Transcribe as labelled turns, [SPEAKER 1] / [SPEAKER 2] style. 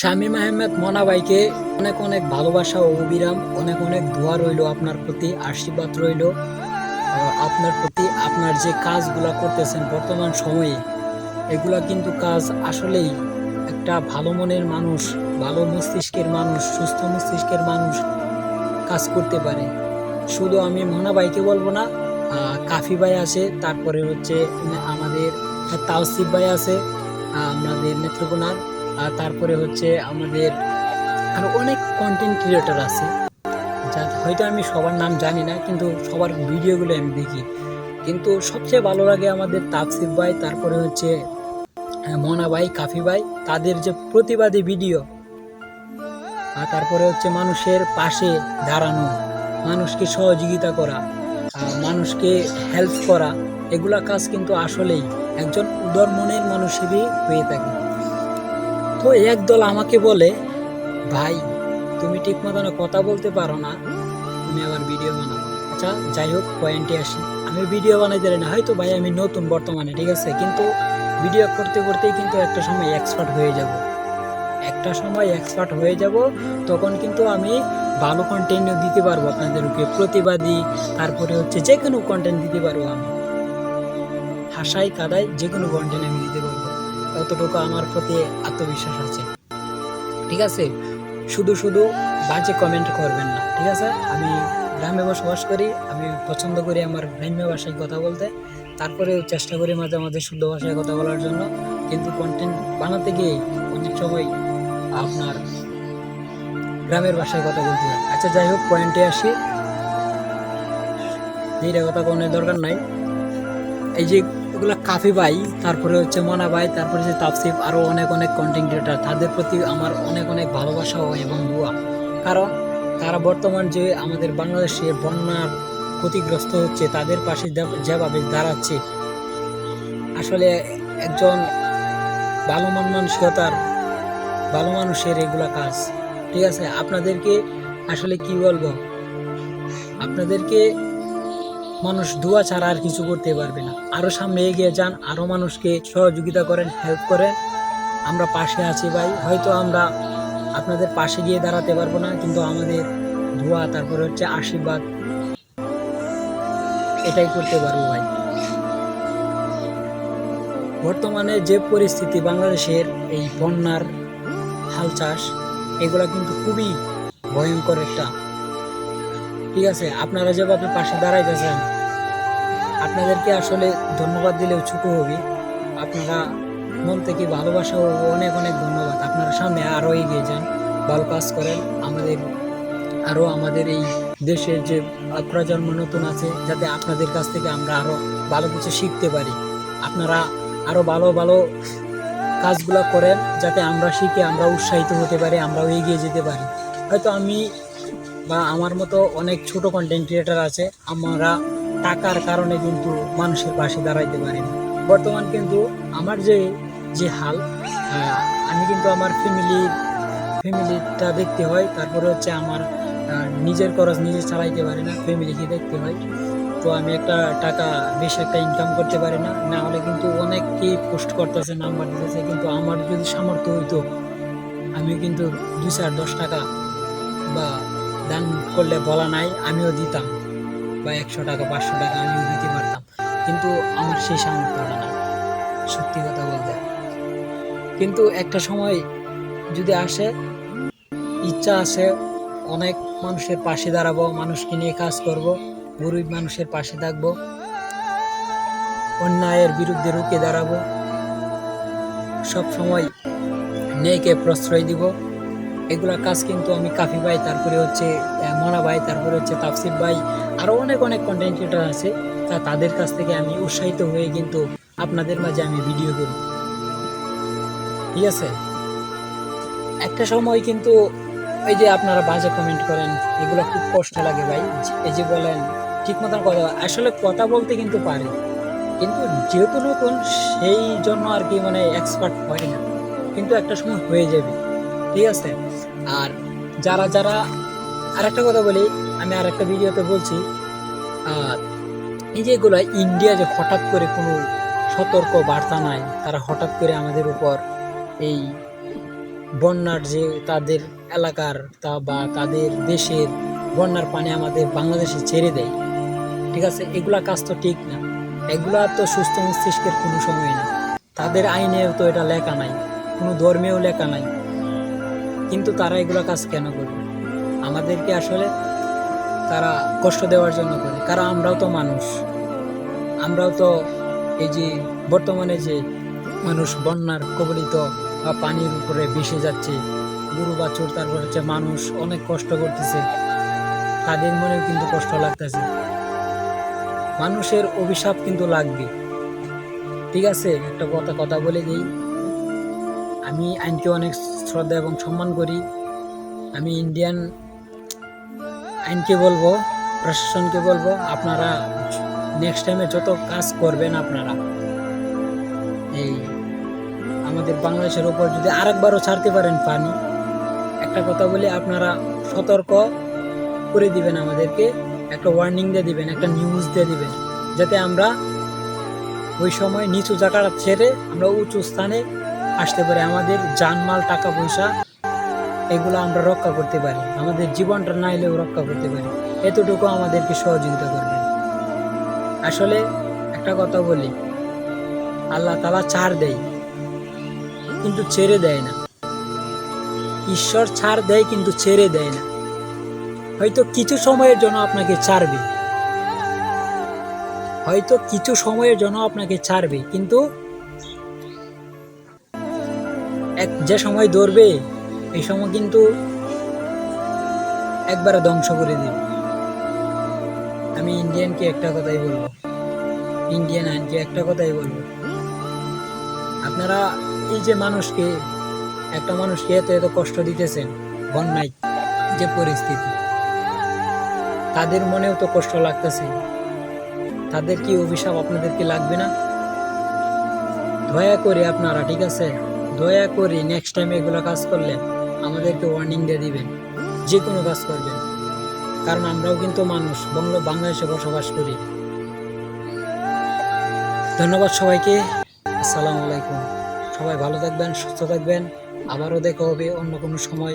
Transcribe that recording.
[SPEAKER 1] শামীম আহমেদ মনা ভাইকে অনেক অনেক ভালোবাসা ও অবিরাম অনেক অনেক দোয়া রইল আপনার প্রতি, আশীর্বাদ রইল। আপনার প্রতি, আপনার যে কাজগুলা করতেছেন বর্তমান সময়ে, এগুলা কিন্তু কাজ আসলেই একটা ভালো মনের মানুষ, ভালো মস্তিষ্কের মানুষ, সুস্থ মস্তিষ্কের মানুষ কাজ করতে পারে। শুধু আমি মোহনা ভাইকে বলব না কাফি ভাই আছে, তারপরে হচ্ছে আমাদের তাওসিফ ভাই আছে আমাদের নেত্রকোনার। আর তারপরে হচ্ছে আমাদের আরও অনেক কন্টেন্ট ক্রিয়েটর আছে। যা হয়তো আমি সবার নাম জানি না, কিন্তু সবার ভিডিওগুলো আমি দেখি। কিন্তু সবচেয়ে ভালো লাগে আমাদের তাপসিফ ভাই, তারপরে হচ্ছে মনা ভাই, কাফি ভাই, তাদের যে প্রতিবাদী ভিডিও। আর তারপরে হচ্ছে মানুষের পাশে দাঁড়ানো, মানুষকে সহযোগিতা করা মানুষকে হেল্প করা, এগুলা কাজ কিন্তু আসলেই একজন উদার মনের মানুষেরই হয়ে থাকে। তো একদল আমাকে বলে, ভাই, তুমি ঠিক মতন কথা বলতে পারো না। তুমি আবার ভিডিও বানাও। আচ্ছা যাই হোক পয়েন্টে আসি। আমি ভিডিও বানাইতে পারি না। হয়তো ভাই, আমি নতুন বর্তমানে, ঠিক আছে? কিন্তু ভিডিও করতে করতেই কিন্তু একটা সময় এক্সপার্ট হয়ে যাব। একটা সময় এক্সপার্ট হয়ে যাব, তখন কিন্তু আমি ভালো কন্টেন্ট দিতে পারব আপনাদেরকে প্রতিবাদী। তারপরে হচ্ছে যে কোনো কন্টেন্ট দিতে পারব আমি। হাসাই কাদায় যে কোনো কন্টেন্ট আমি দিতে পারব। ততটুকু আমার প্রতি আত্মবিশ্বাস আছে? ঠিক আছে? শুধু শুধু বাজে কমেন্ট করবেন না, ঠিক আছে? আমি গ্রামে বসবাস করি, আমি পছন্দ করি আমার গ্রাম্য ভাষায় কথা বলতে। তারপরে চেষ্টা করি মাঝে মাঝে শুদ্ধ ভাষায় কথা বলার জন্য। কিন্তু কন্টেন্ট বানাতে গিয়ে অনেক সময় আপনার গ্রামের ভাষায় কথা বলতে হয়। আচ্ছা যাই হোক পয়েন্টে আসি। এইটা কথা কোনো দরকার নাই। এই যে ওগুলো কাফি ভাই, তারপরে হচ্ছে মনা ভাই, তারপরে হচ্ছে তাপসিফ আরও অনেক অনেক কন্টেন্ট ক্রিয়েটার তাদের প্রতি আমার অনেক অনেক ভালোবাসা হয় এবং দোয়া। কারণ তারা বর্তমান যে আমাদের বাংলাদেশে বন্যার ক্ষতিগ্রস্ত হচ্ছে, তাদের পাশে যেভাবে দাঁড়াচ্ছে, আসলে একজন ভালো মন মানসিকতার ভালো মানুষের এগুলা কাজ। ঠিক আছে, আপনাদেরকে আসলে কি বলব? আপনাদেরকে মানুষ দোয়া ছাড়া আর কিছু করতে পারবে না। আরও সামনে এগিয়ে যান, আরও মানুষকে সহযোগিতা করেন হেল্প করেন। আমরা পাশে আছি ভাই, হয়তো আমরা আপনাদের পাশে গিয়ে দাঁড়াতে পারব না, কিন্তু আমাদের দোয়া তারপরে হচ্ছে আশীর্বাদ, এটাই করতে পারব ভাই। বর্তমানে যে পরিস্থিতি বাংলাদেশের, এই বন্যার হাল চাষ, এগুলা কিন্তু খুবই ভয়ঙ্কর একটা ঠিক আছে, আপনারা যেভাবে পাশে দাঁড়াইতেছেন, আপনাদেরকে আসলে ধন্যবাদ দিলেও ছোট হবে। আপনারা মন থেকে ভালোবাসা ও অনেক অনেক ধন্যবাদ। আপনারা সামনে আরও এগিয়ে যান, ভালো কাজ করেন। আমাদের আরও আমাদের এই দেশের যে প্রজন্ম নতুন আছে, যাতে আপনাদের কাছ থেকে আমরা আরও ভালো কিছু শিখতে পারি। আপনারা আরও ভালো ভালো কাজগুলো করেন, যাতে আমরা শিখে আমরা উৎসাহিত হতে পারি, আমরাও এগিয়ে যেতে পারি। হয়তো আমি বা আমার মতো অনেক ছোট কন্টেন্ট ক্রিয়েটার আছে, আমরা টাকার কারণে কিন্তু মানুষের পাশে দাঁড়াইতে পারি না। বর্তমান কিন্তু আমার যে যে হাল আমি কিন্তু আমার ফ্যামিলির ফ্যামিলিটা দেখতে হয়, তারপরে হচ্ছে আমার নিজের খরচ নিজে চালাইতে পারি না ফ্যামিলিকে দেখতে হয়। তো আমি একটা টাকা বেশ একটা ইনকাম করতে পারি না না হলে কিন্তু অনেককেই পোস্ট করতেছে নাম্বার দিতেছে, কিন্তু আমার যদি সামর্থ্য হইতো, আমি কিন্তু দুই চার দশ টাকা বা দান করলে বলা নাই, আমিও দিতাম। বা একশো টাকা, পাঁচশো টাকা আমিও দিতে পারতাম। কিন্তু আমার সেই সামর্থ্যটা নাই সত্যি কথা বলতে। কিন্তু একটা সময় যদি আসে, ইচ্ছা আছে, অনেক মানুষের পাশে দাঁড়াবো, মানুষকে নিয়ে কাজ করব, গরিব মানুষের পাশে থাকব, অন্যায়ের বিরুদ্ধে রুখে দাঁড়াবো, সব সময় নেকে প্রশ্রয় দিব। এগুলা কাজ কিন্তু আমি কাফি ভাই, তারপরে হচ্ছে মনা ভাই, তারপরে হচ্ছে তাফসিফ ভাই আরও অনেক অনেক কন্টেন্ট ক্রিয়েটার আছে। তা তাদের কাছ থেকে আমি উৎসাহিত হয়ে কিন্তু আপনাদের মাঝে আমি ভিডিও করি ঠিক আছে? একটা সময় কিন্তু এই যে আপনারা বাজে কমেন্ট করেন, এগুলো খুব কষ্ট লাগে ভাই। এই যে বলেন ঠিক মতন কথা, আসলে কথা বলতে কিন্তু পারি। কিন্তু যেহেতু নতুন, সেই জন্য আর কি মানে এক্সপার্ট হয় না। কিন্তু একটা সময় হয়ে যাবে। ঠিক আছে? আর যারা যারা আর একটা কথা বলি, আমি আর একটা ভিডিওতে বলছি আর এই যেগুলো ইন্ডিয়া যে হঠাৎ করে কোনো সতর্ক বার্তা নাই, তারা হঠাৎ করে আমাদের উপর এই বন্যার যে তাদের এলাকার তা বা তাদের দেশের বন্যার পানি আমাদের বাংলাদেশে ছেড়ে দেয়, ঠিক আছে? এগুলা কাজ তো ঠিক না। এগুলা তো সুস্থ মস্তিষ্কের কোনো সময় না। তাদের আইনেও তো এটা লেখা নাই, কোনো ধর্মেও লেখা নাই। কিন্তু তারা এগুলো কাজ কেন করবে? আমাদেরকে আসলে তারা কষ্ট দেওয়ার জন্য করে। কারণ আমরাও তো মানুষ। আমরাও তো এই যে বর্তমানে যে মানুষ বন্যার কবলিত বা পানির উপরে ভেসে যাচ্ছে, গরু, বাছুর, তারপর হচ্ছে মানুষ অনেক কষ্ট করতেছে। তাদের মনেও কিন্তু কষ্ট লাগতেছে। মানুষের অভিশাপ কিন্তু লাগবে। ঠিক আছে? একটা কথা কথা বলে দিই। আমি আইনকে অনেক শ্রদ্ধা এবং সম্মান করি। আমি ইন্ডিয়ান আইনকে বলব, প্রশাসনকে বলব, আপনারা নেক্সট টাইমে যত কাজ করবেন আপনারা, এই আমাদের বাংলাদেশের ওপর যদি আরেকবারও ছাড়তে পারেন পানি, একটা কথা বলি, আপনারা সতর্ক করে দিবেন আমাদেরকে, একটা ওয়ার্নিং দিয়ে দিবেন, একটা নিউজ দিয়ে দিবেন, যাতে আমরা ওই সময় নিচু জায়গাটা ছেড়ে আমরা উঁচু স্থানে আসতে পারি। আমাদের জানমাল, টাকা পয়সা, এগুলো আমরা রক্ষা করতে পারি। আমাদের জীবনটা না এলেও রক্ষা করতে পারি। এতটুকু আমাদেরকে সহযোগিতা করবেন। আসলে একটা কথা বলি, আল্লাহ তালা ছাড় দেয়, কিন্তু ছেড়ে দেয় না। ঈশ্বর ছাড় দেয়, কিন্তু ছেড়ে দেয় না। হয়তো কিছু সময়ের জন্য আপনাকে ছাড়বে। হয়তো কিছু সময়ের জন্য আপনাকে ছাড়বে, কিন্তু এক যে সময় ধরবে, এই সময় কিন্তু একবারে ধ্বংস করে দিবে। আমি ইন্ডিয়ানকে একটা কথাই বলব। ইন্ডিয়ান আইনকে একটা কথাই বলব। আপনারা এই যে মানুষকে, একটা মানুষকে এত এত কষ্ট দিতেছেন, বন্যায় যে পরিস্থিতি, তাদের মনেও তো কষ্ট লাগতেছে। তাদের কি অভিশাপ আপনাদেরকে লাগবে না? দয়া করে আপনারা, ঠিক আছে? দয়া করে নেক্সট টাইম এগুলো কাজ করলে আমাদেরকে ওয়ার্নিং দিয়ে দিবেন, যে কোনো কাজ করবেন। কারণ আমরাও কিন্তু মানুষ বাংলা বাংলাদেশে বসবাস করি। ধন্যবাদ সবাইকে। আসসালামু আলাইকুম। সবাই ভালো থাকবেন, সুস্থ থাকবেন। আবারও দেখা হবে অন্য কোনো সময়।